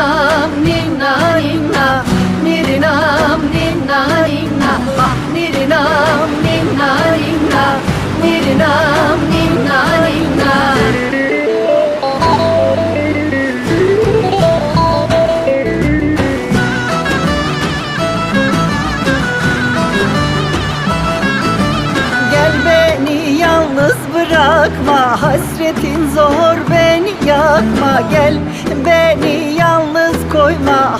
nirinam ninna ninna nirinam ninna ninna ah nirinam ninna ninna nirinam ninna ninna Gel beni yalnız bırakma hasretin zor beni yakma. Gel beni yalnız koyma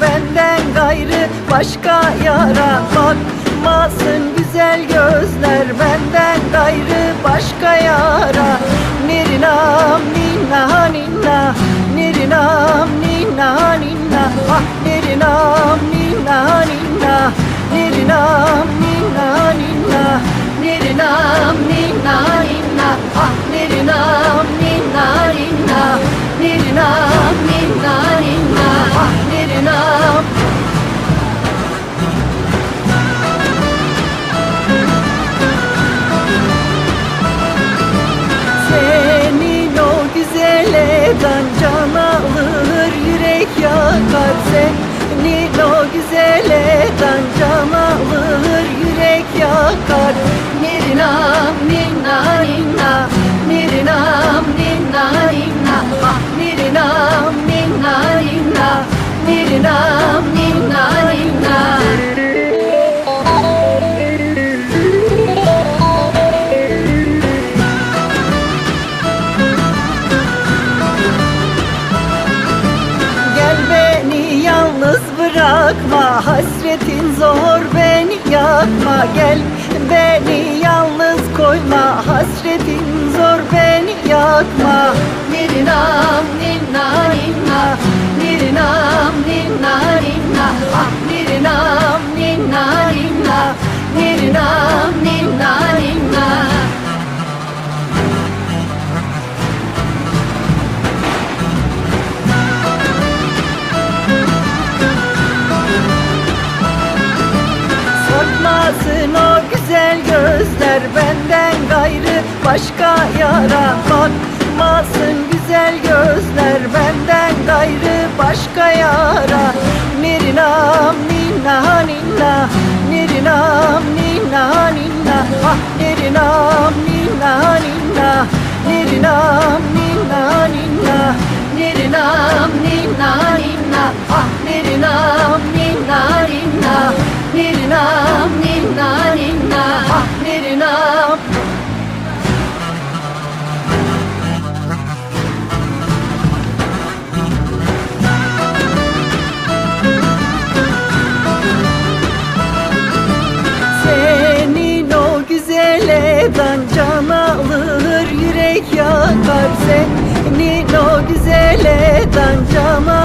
benden gayrı başka yara Bakmasın güzel gözler. Benden gayrı başka yara. Nirinam ninna ninna Nirinam ninna ninna Ah nirinam ninna ninna Nirinam ninna ninna Nirinam ninna ninna Ah nirinam ninna ninna Nirinam ninna yakar Nirinam ninna ninna Nirinam ninna ninna Ah nirinam ninna ninna Nirinam ninna ninna Gel beni yalnız bırakma Hasretin zor beni yakma. Gel beni yalnız koyma Hasretin zor beni yakma. Nirinam ninna gözler benden gayrı başka yara Bakmasın. Güzel gözler benden gayrı başka yara. Nirinam ninna ninna Nirinam ninna ninna Ah nirinam ninna ninna Nirinam ninna ninna Nirinam ninna ninna Ah nirinam ninna ninna Nirinam ninna ninna Ah Senin o güzel edan can alır yürek yakar. Senin o güzel edan can alır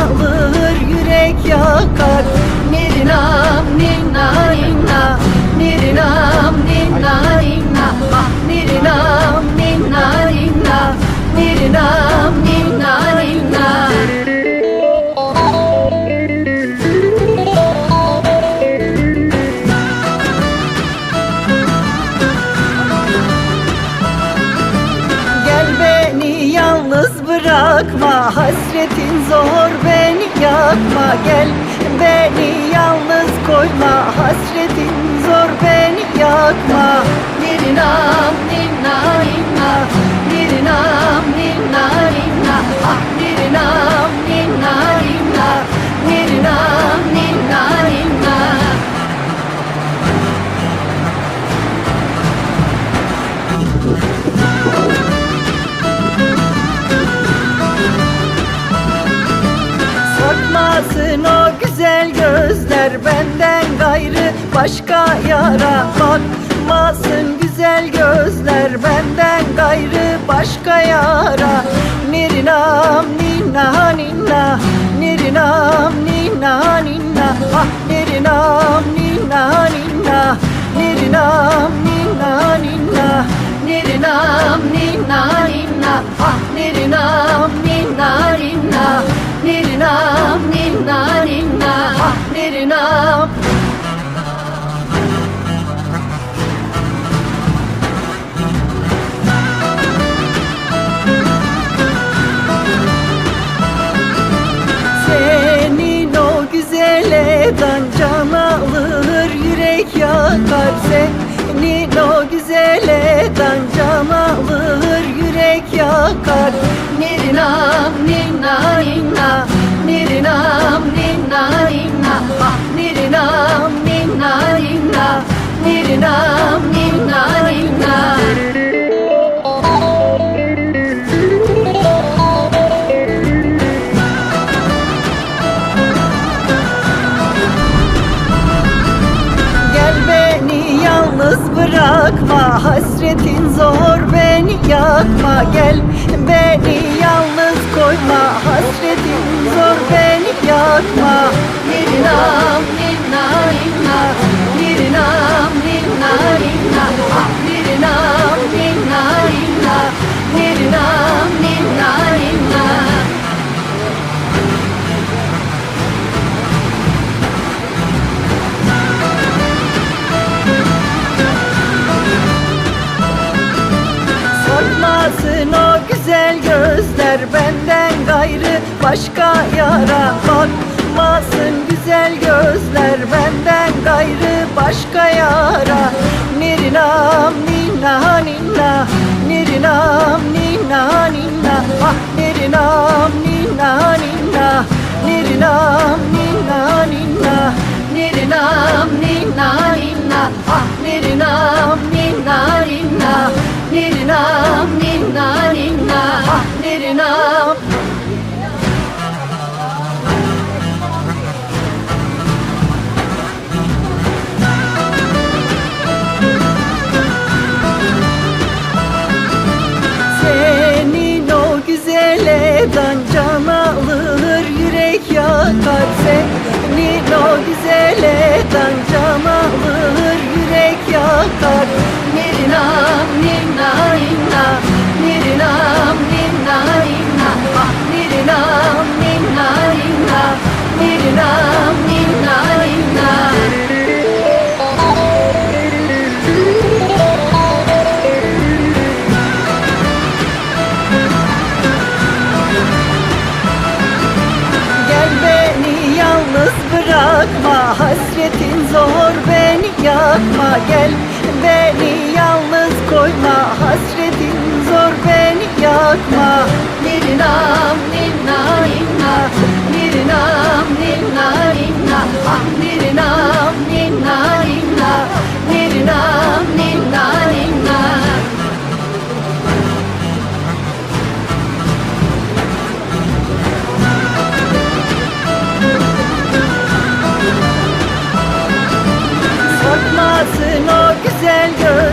bırakma Hasretin zor beni yakma Gel. Beni yalnız koyma Hasretin zor beni yakma. Nirinam ninna gözler benden gayrı başka yara bakmasın. Güzel gözler benden gayrı başka yara. Nirinam ninna ninna Nirinam ninna ninna Ah nirinam ninna ninna Nirinam ninna ninna Nirinam ninna ninna Ah nirinam ninna ninna Nirinam ninna ninna Ah boyuna Senin o güzel edan can alır yürek yakar. Senin o güzel edan can alır yürek yakar. Nirina, nina, nina, nirina. Ninna ninna Gel beni yalnız bırakma Hasretin zor beni yakma. Gel beni yalnız koyma Saklasın o güzel gözler benden gayrı başka yara Bakmasın güzel gözler benden gayrı başka yara. Nirinam ninna ninna Nirinam ninna ninna Ah nirinam ninna ninna Nirinam ninna ninna Nirinam ninna ninna Ah nirinam ninna ninna Nirinam ninna beni yakma Gel beni yalnız koyma. Hasretin zor beni yakma. Nirinam ninna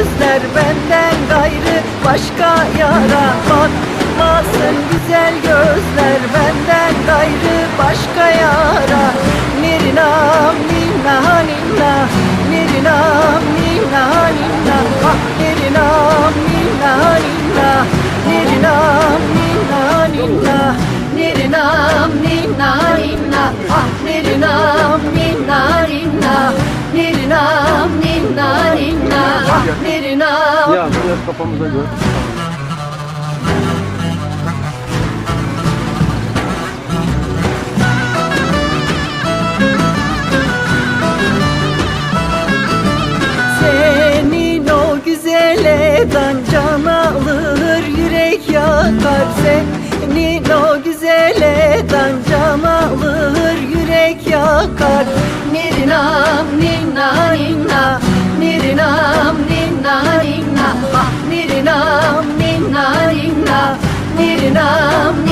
gözler benden gayrı başka yara Bakmasın güzel gözler benden gayrı başka yara Nirinam ninna ninna Nirinam ninna ninna Ah nirinam sokak Nirinam ninna ninna Nirinam ninna ninna Ah nirinam ninna ninna Nirinam ninna